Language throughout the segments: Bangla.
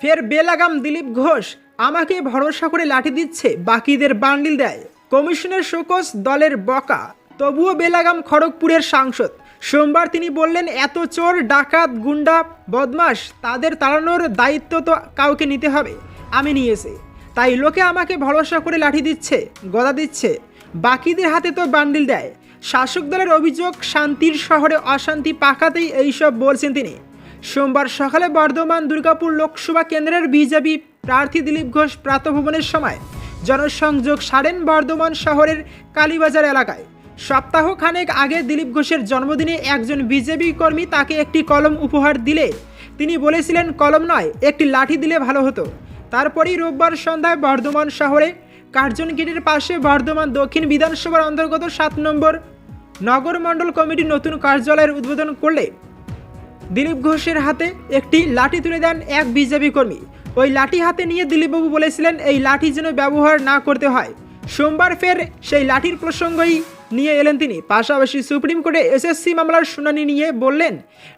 ফের বেলাগাম দিলীপ ঘোষ আমাকে ভরসা করে লাঠি দিচ্ছে, বাকিদের বান্ডিল দেয়। কমিশনের শোকস দলের বকা। তবুও বেলাগাম খড়গপুরের সাংসদ। সোমবার তিনি বললেন, এত চোর, ডাকাত, গুন্ডা বদমাস তাদের তাড়ানোর দায়িত্ব তো কাউকে নিতে হবে। আমি নিয়েছি। তাই লোকে আমাকে ভরসা করে লাঠি দিচ্ছে, গদা দিচ্ছে। বাকিদের হাতে তো বান্ডিল দেয়। শাসক দলের অভিযোগ, শান্তির শহরে অশান্তি পাকাতেই এইসব বলছেন তিনি। সোমবার সকালে বর্ধমান দুর্গাপুর লোকসভা কেন্দ্রের বিজেপি প্রার্থী দিলীপ ঘোষ প্রাতভবনের সময় জনসংযোগ সারেন বর্ধমান শহরের কালীবাজার এলাকায়। সপ্তাহ খানেক আগে দিলীপ ঘোষের জন্মদিনে একজন বিজেপি কর্মী তাকে একটি কলম উপহার দিলে। তিনি বলেছিলেন, কলম নয়, একটি লাঠি দিলে ভালো হতো। তারপরেই রোববার সন্ধ্যায় বর্ধমান শহরে কার্জন গেটের পাশে বর্ধমান দক্ষিণ বিধানসভার অন্তর্গত সাত নম্বর নগর মণ্ডল কমিটির নতুন কার্যালয়ের উদ্বোধন করলে দিলীপ ঘোষের হাতে একটি লাঠি তুলে দেন এক বিজেপি কর্মী। ওই লাঠি হাতে নিয়ে দিলীপবাবু বলেছিলেন, এই লাঠি যেন ব্যবহার না করতে হয়। সোমবার ফের সেই লাঠির প্রসঙ্গই নিয়ে এলেন তিনি। পাশাপাশি সুপ্রিম কোর্টে এসএসসি মামলার শুনানি নিয়ে বললেন,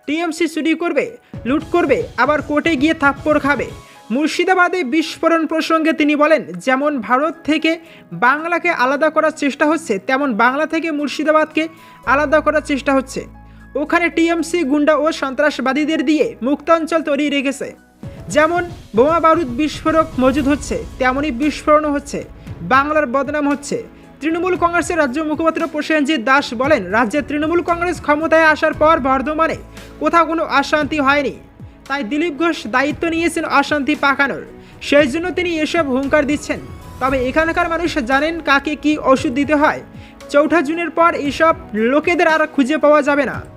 টিএমসি চুরি করবে, লুট করবে, আবার কোর্টে গিয়ে থাপ্পড় খাবে। মুর্শিদাবাদে বিস্ফোরণ প্রসঙ্গে তিনি বলেন, যেমন ভারত থেকে বাংলাকে আলাদা করার চেষ্টা হচ্ছে, তেমন বাংলা থেকে মুর্শিদাবাদকে আলাদা করার চেষ্টা হচ্ছে। ওখানে টিএমসি, গুন্ডা ও সন্ত্রাসবাদীদের দিয়ে মুক্তাঞ্চল তৈরি রেখেছে। যেমন বোমা বারুদ বিস্ফোরক মজুদ হচ্ছে তেমনই বিস্ফোরণও হচ্ছে, বাংলার বদনাম হচ্ছে। তৃণমূল কংগ্রেসের রাজ্য মুখপাত্র প্রসেনজিৎ দাস বলেন রাজ্যে তৃণমূল কংগ্রেস ক্ষমতায় আসার পর বর্ধমানে কোথাও কোনো অশান্তি হয়নি। তাই দিলীপ ঘোষ দায়িত্ব নিয়েছেন অশান্তি পাকানোর। সেই জন্য তিনি এসব হুঙ্কার দিচ্ছেন। তবে এখানকার মানুষ জানেন কাকে কি ওষুধ দিতে হয়। চৌঠা জুনের পর এসব লোকেদের আর খুঁজে পাওয়া যাবে না।